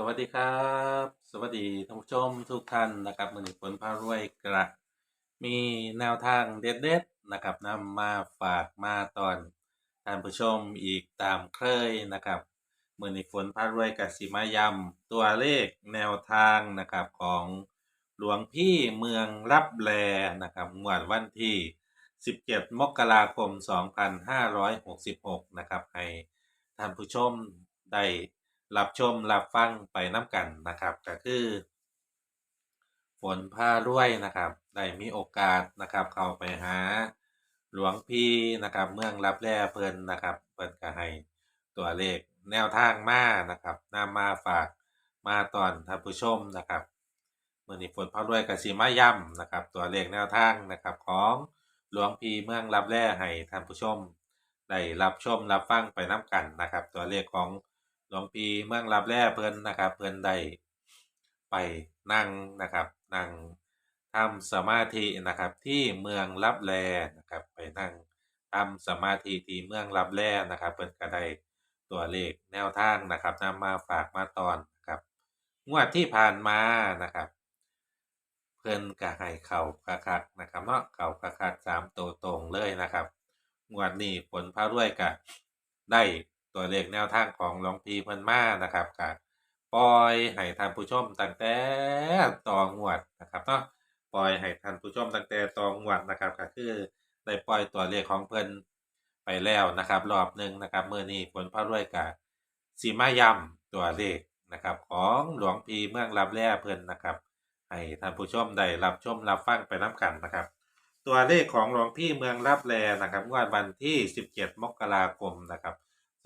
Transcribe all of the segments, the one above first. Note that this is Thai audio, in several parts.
สวัสดีครับ สวัสดีท่านผู้ชมทุกท่านนะครับมือนี้ผลพารวยกระมีแนวทางเด็ดๆนะครับนำมาฝากมาตอนท่านผู้ชมอีกตามเคยนะครับมือนี้ฝนพารวยกับสิมายำตัวเลขแนวทางนะครับของหลวงพี่เมืองรับแลนะครับงวดวันที่ 17 มกราคม 2566 นะครับให้ท่านผู้ชมได้ รับชมรับฟังไปน้ำกันนะครับก็คือฝนพารวยนะครับได้มีโอกาสนะครับ เข้าไปหาหลวงพี่นะครับ เมืองรับแร่เพิ่นนะครับเพิ่นก็ให้ตัวเลขแนวทางมานะครับนำมาฝากมาตอนท่านผู้ชมนะครับเมื่อนี้ฝนพารวยกับสีมาย่ำนะครับ ตัวเลขแนวทางนะครับของหลวงพี่เมืองรับแร่ให้ท่านผู้ชมได้รับชมรับฟังไปน้ำกันนะครับ ตัวเลขของ หลวงพี่เมืองรับแร่เพิ่นนะครับ เพิ่นได้ไปนั่งนะครับนั่งทำสมาธินะครับ ที่เมืองรับแลนะครับ ไปนั่งทำสมาธิที่เมืองรับแลนะครับ เพิ่นก็ได้ตัวเลขแนวทางนะครับนำมาฝากมาตอนนะครับงวดที่ผ่านมานะครับ เพิ่นก็ให้เข่าคักๆนะครับเนาะเข่าคักๆสามตัวตรงเลยนะครับงวดนี้ผลพารวยก็ได้ ตัวเลขแนวทางของหลวงพี่เพิ่นมานะครับก็ปล่อยให้ท่านผู้ชมตั้งแต่ต่องวดนะครับเนาะปล่อยให้ท่านผู้ชมตั้งแต่ต่องวดนะครับก็คือได้ปล่อยตัวเลขของเพิ่นไปแล้วนะครับ รอบหนึ่งนะครับเมื้อนี้ผลพารวยก็สิมายำตัวเลขนะครับ ของหลวงพีเมืองรับแลเพิ่นนะครับ ให้ท่านผู้ชมได้รับชมรับฟังไปน้ำกันนะครับ ตัวเลขของหลวงพี่เมืองรับแลนะครับวดวันที่ 17 มกราคมนะครับ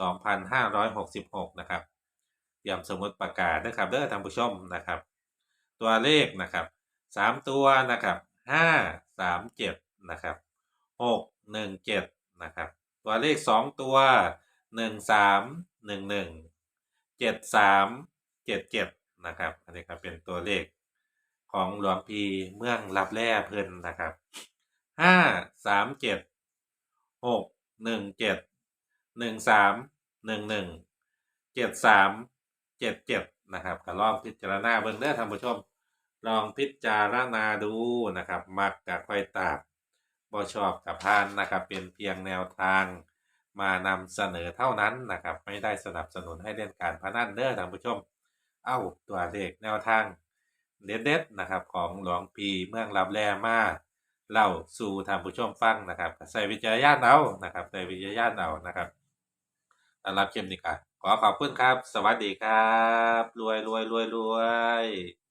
2566 นะครับย้ำสมุดประกาศนะครับเด้อท่านผู้ชมนะครับ ตัวเลขนะครับ 3 ตัวนะครับ 5 3 7 นะครับ 6 1 7 นะครับ ตัวเลข 2 ตัว 1 3 1 1 7 3 7 7 นะครับ อันนี้ครับเป็นตัวเลขของหลวงพีเมืองรับแร่เพิ่นนะครับห้าสามเจ็ดหกหนึ่งเจ็ดหนึ่งสาม หนึ่งหนึ่งเจ็ดสามเจ็ดเจ็ดนะครับก็ลองพิจารณาเบิ่งเด้อท่านผู้ชม ลองพิจารณาดูนะครับ มักกับค่อยตามบ่ชอบกับพานนะครับ เป็นเพียงแนวทางมานำเสนอเท่านั้นนะครับ ไม่ได้สนับสนุนให้เล่นการพนันเด้อท่านผู้ชม เอ้าตัวเลขแนวทางเด็ดๆนะครับของหลวงพีเมืองรับแลมาเล่าสู่ท่านผู้ชมฟังนะครับใส่วิจารณญาณเอานะครับใส่วิจารณญาณเอานะครับ สำหรับคลิปนี้ก็ขอขอบคุณครับ สวัสดีครับ รวยรวยรวยรวย